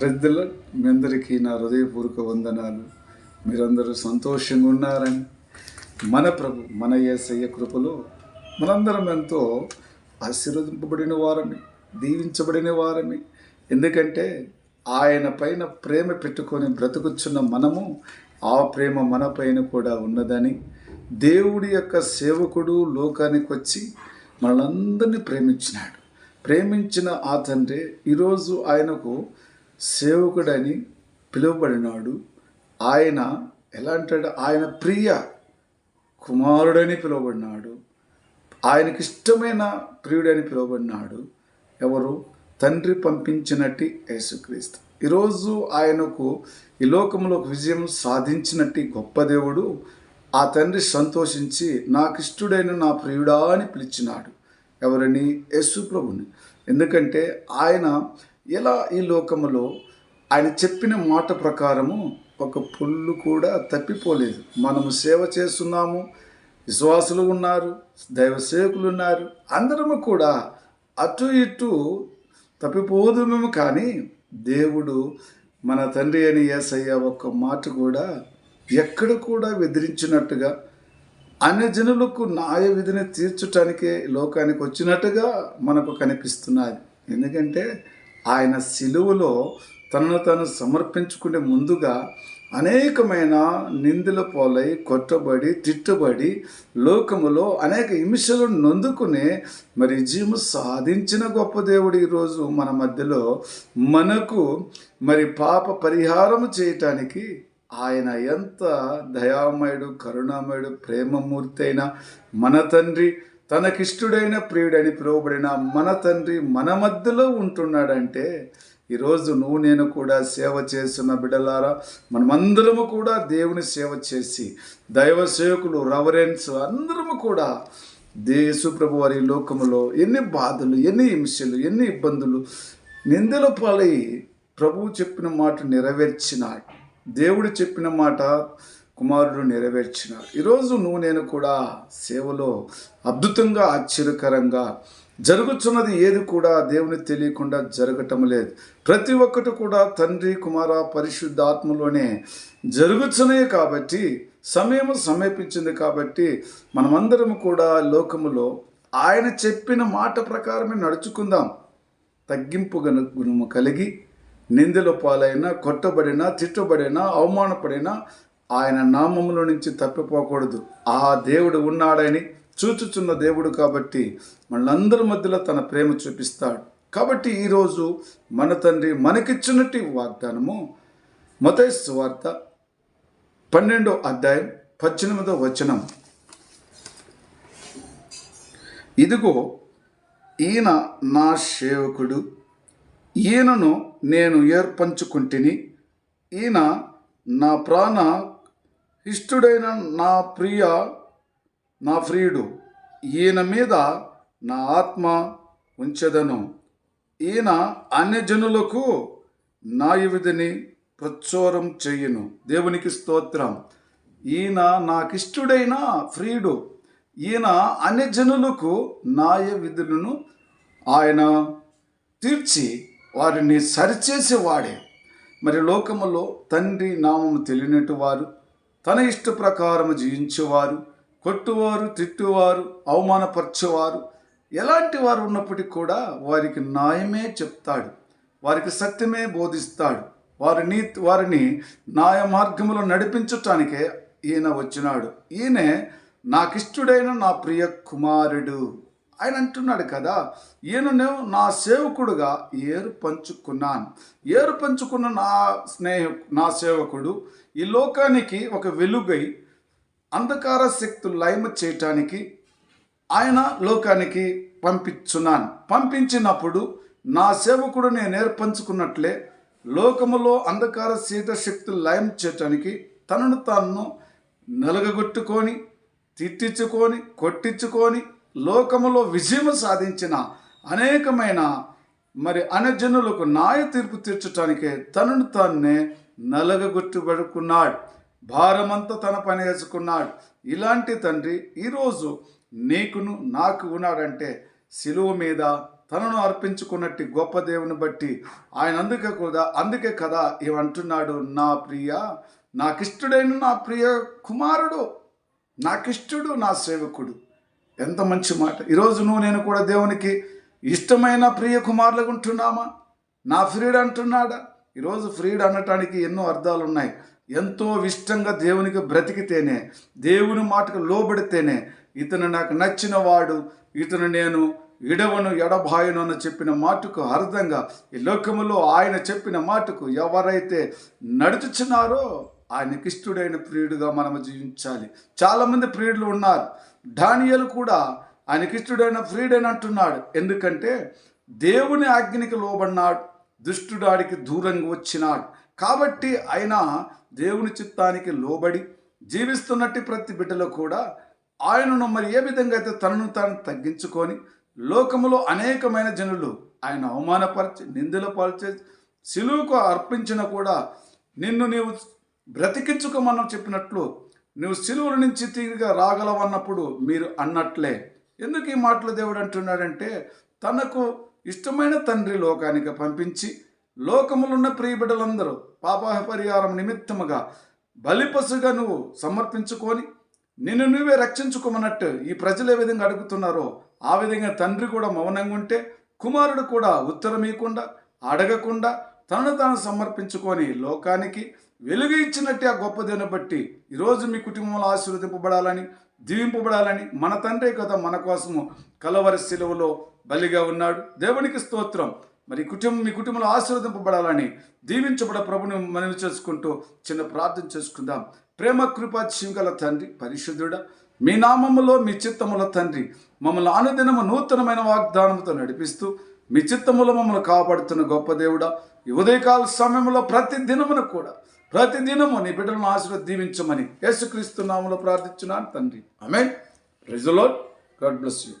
ప్రజల మీ అందరికీ నా హృదయపూర్వక వందనాలు. మీరందరూ సంతోషంగా ఉన్నారని. మన ప్రభు మన యేసయ్య కృపలో మనందరం ఎంతో ఆశీర్వదింపబడిన వారమి దీవించబడిన వారమి. ఎందుకంటే ఆయన పైన ప్రేమ పెట్టుకొని బ్రతుకుచున్న మనము ఆ ప్రేమ మన పైన కూడా ఉన్నదని. దేవుడి యొక్క సేవకుడు లోకానికి వచ్చి మనలందరినీ ప్రేమించినాడు. ప్రేమించిన ఆ తండ్రి ఈరోజు ఆయనకు సేవకుడని పిలువబడినాడు. ఆయన ఎలా అంటాడు? ఆయన ప్రియ కుమారుడని పిలువబడినాడు. ఆయనకి ఇష్టమైన ప్రియుడని పిలువబడినాడు. ఎవరు? తండ్రి పంపించినట్టి యేసుక్రీస్తు. ఈరోజు ఆయనకు ఈ లోకంలో విజయం సాధించినట్టి గొప్ప దేవుడు ఆ తండ్రి సంతోషించి నాకు ఇష్టుడైన నా ప్రియుడా అని పిలిచినాడు. ఎవరని? యేసు ప్రభుని ఎందుకంటే ఆయన ఎలా ఈ లోకములో ఆయన చెప్పిన మాట ప్రకారము ఒక పుల్లు కూడా తప్పిపోలేదు. మనము సేవ చేస్తున్నాము విశ్వాసులు ఉన్నారు దైవ సేవకులు ఉన్నారు అందరము కూడా అటు ఇటు తప్పిపోదు మేము కానీ దేవుడు మన తండ్రి అని ఏసయ్య ఒక్క మాట కూడా ఎక్కడ కూడా బెదిరించినట్టుగా అన్య జనులకు న్యాయ విధిని తీర్చటానికే లోకానికి వచ్చినట్టుగా మనకు కనిపిస్తున్నది. ఎందుకంటే ఆయన సిలువలో తనను తను సమర్పించుకునే ముందుగా అనేకమైన నిందుల పోలై కొట్టబడి తిట్టుబడి లోకములో అనేక హింసలు నొందుకునే మరి జీము సాధించిన గొప్ప దేవుడు ఈరోజు మన మధ్యలో. మనకు మరి పాప పరిహారం చేయటానికి ఆయన ఎంత దయామయుడు కరుణామయుడు ప్రేమమూర్తి అయిన మన తండ్రి తనకిష్టుడైన ప్రియుడని పిలువబడిన మన తండ్రి మన మధ్యలో ఉంటున్నాడంటే ఈరోజు నువ్వు నేను కూడా సేవ చేస్తున్న బిడ్డలారా మనమందరము కూడా దేవుని సేవ చేసి దైవ సేవకులు రవరెన్స్ అందరము కూడా దేశు ప్రభు వారి లోకములో ఎన్ని బాధలు ఎన్ని హింసలు ఎన్ని ఇబ్బందులు నిందల పాలై ప్రభువు చెప్పిన మాట నెరవేర్చినాడు దేవుడు చెప్పిన మాట కుమారుడు నెరవేర్చినాడు ఈరోజు నువ్వు నేను కూడా సేవలో అద్భుతంగా ఆశ్చర్యకరంగా జరుగుతున్నది ఏది కూడా దేవుని తెలియకుండా జరగటం లేదు. ప్రతి ఒక్కటి కూడా తండ్రి కుమార పరిశుద్ధ ఆత్మలోనే జరుగుతున్నాయి కాబట్టి సమయం సమీపించింది కాబట్టి మనమందరం కూడా లోకములో ఆయన చెప్పిన మాట ప్రకారమే నడుచుకుందాం. తగ్గింపు గుణము కలిగి నిందల పాలైన కొట్టబడిన తిట్టబడిన అవమానపడిన ఆయన నామములో నుంచి తప్పిపోకూడదు. ఆ దేవుడు ఉన్నాడని చూచుచున్న దేవుడు కాబట్టి మనందరి మధ్యలో తన ప్రేమ చూపిస్తాడు. కాబట్టి ఈరోజు మన తండ్రి మనకిచ్చినట్టు వాగ్దానము మొదటి వార్త పన్నెండో అధ్యాయం పద్దెనిమిదో వచనం. ఇదిగో ఈయన నా సేవకుడు ఈయనను నేను ఏర్పంచుకుంటుని ఈయన నా ప్రాణ ఇష్టుడైన నా ప్రియ నా ప్రియుడు ఈయన మీద నా ఆత్మ ఉంచెదను. ఈయన అన్యజనులకు న్యాయ విధిని ప్రచురం చెయ్యను దేవునికి స్తోత్రం. ఈయన నాకిష్టుడైన ఫ్రీడు ఈయన అన్యజనులకు న్యాయ విధులను ఆయన తీర్చి వారిని సరిచేసేవాడే. మరి లోకములో తండ్రి నామము తెలియనట్టు వారు తన ఇష్ట ప్రకారం జీవించేవారు కొట్టువారు తిట్టువారు అవమానపరచేవారు ఎలాంటి వారు ఉన్నప్పటికీ కూడా వారికి న్యాయమే చెప్తాడు. వారికి సత్యమే బోధిస్తాడు. వారిని వారిని న్యాయ మార్గంలో నడిపించటానికే ఈయన వచ్చినాడు. ఈయనే నాకిష్టుడైన నా ప్రియ కుమారుడు. ఆయన అంటున్నాడు కదా ఈయనను నా సేవకుడుగా ఏరు పంచుకున్నాను. ఏరు పంచుకున్న నా స్నేహ నా సేవకుడు ఈ లోకానికి ఒక వెలుగై అంధకార శక్తులు లయమ చేయటానికి ఆయన లోకానికి పంపించున్నాను. పంపించినప్పుడు నా సేవకుడు నేను ఏర్పంచుకున్నట్లే లోకములో అంధకార సీత శక్తులు లయం చేయటానికి తనను తాను నలగగొట్టుకొని తిట్టించుకొని కొట్టించుకొని లోకములో విజయం సాధించిన అనేకమైన మరి అనజనులకు న్యాయ తీర్పు తీర్చటానికే తనను తాన్నే నలగగొట్టుబడుకున్నాడు. భారమంతా తన పని వేసుకున్నాడు ఇలాంటి తండ్రి ఈరోజు నీకును నాకు ఉన్నాడంటే సిలువ మీద తనను అర్పించుకున్నట్టు గొప్ప దేవుని బట్టి ఆయన అందుకే కూడా అందుకే కదా ఇవంటున్నాడు నా ప్రియ నాకిష్టుడైన నా ప్రియ కుమారుడు నాకిష్టుడు నా సేవకుడు. ఎంత మంచి మాట. ఈరోజు నువ్వు నేను కూడా దేవునికి ఇష్టమైన ప్రియ కుమారులుగా ఉంటున్నామా? నా ఫ్రీడ్ అంటున్నాడా? ఈరోజు ఫ్రీడ్ అనటానికి ఎన్నో అర్థాలు ఉన్నాయి. ఎంతో ఇష్టంగా దేవునికి బ్రతికితేనే దేవుని మాటకు లోబడితేనే ఇతను నాకు నచ్చిన వాడు ఇతను నేను ఇడవను ఎడబాయను అని చెప్పిన మాటకు అర్థంగా ఈ లోకములో ఆయన చెప్పిన మాటకు ఎవరైతే నడుచుచున్నారో ఆయనకి ఇష్టడైన ప్రియుడుగా మనం జీవించాలి. చాలామంది ప్రియుడులు ఉన్నారు. డానియలు కూడా ఆయనకి ఇష్టడైన ప్రియుడని అంటున్నాడు. ఎందుకంటే దేవుని ఆజ్ఞనికి లోబడినాడు. దుష్టుడాడికి దూరంగా వచ్చినాడు. కాబట్టి ఆయన దేవుని చిత్తానికి లోబడి జీవిస్తున్నట్టు ప్రతి బిడ్డలో కూడా ఆయనను మరి ఏ విధంగా అయితే తనను తాను తగ్గించుకొని లోకములో అనేకమైన జనులు ఆయన అవమానపరిచి నిందలపరిచే సిలువుకు అర్పించిన కూడా నిన్ను నీవు బ్రతికించుకోమని చెప్పినట్లు నువ్వు సిలువుల నుంచి తిరిగిగా రాగలవన్నప్పుడు మీరు అన్నట్లే. ఎందుకు ఈ మాటలు దేవుడు అంటున్నాడంటే తనకు ఇష్టమైన తండ్రి లోకానికి పంపించి లోకములున్న ప్రియ బిడ్డలందరూ పాప పరిహారం నిమిత్తముగా బలిపసుగా నువ్వు సమర్పించుకొని నిన్ను నువ్వే రక్షించుకోమన్నట్టు ఈ ప్రజలు ఏ విధంగా అడుగుతున్నారో ఆ విధంగా తండ్రి కూడా మౌనంగా ఉంటే కుమారుడు కూడా ఉత్తరం ఇవ్వకుండా అడగకుండా తనను తాను సమర్పించుకొని లోకానికి వెలుగు ఇచ్చినట్టే ఆ గొప్పదిన బట్టి ఈరోజు మీ కుటుంబంలో ఆశీర్వదింపబడాలని దీవింపబడాలని మన తండ్రి కదా మన కోసము కలవరి సెలవులో బలిగా ఉన్నాడు. దేవునికి స్తోత్రం. మరి కుటుంబం మీ కుటుంబంలో ఆశీర్వదింపబడాలని దీవించబడ ప్రభుని మనవి చేసుకుంటూ చిన్న ప్రార్థన చేసుకుందాం. ప్రేమ కృపా గల తండ్రి పరిశుద్ధుడా మీ నామములో మీ చిత్తముల తండ్రి మమ్మల్ని అనుదినము నూతనమైన వాగ్దానంతో నడిపిస్తూ మీ చిత్తములో మమ్మల్ని కాపాడుతున్న గొప్ప దేవుడా ఉదయకాల సమయంలో ప్రతి దినమును కూడా ప్రతి దినము నీ బిడ్డలను ఆశీర్వదీవించమని యేసుక్రీస్తు నామలో ప్రార్థించున్నాను తండ్రి. ఆమె రిజలో గాడ్ బ్లెస్ యూ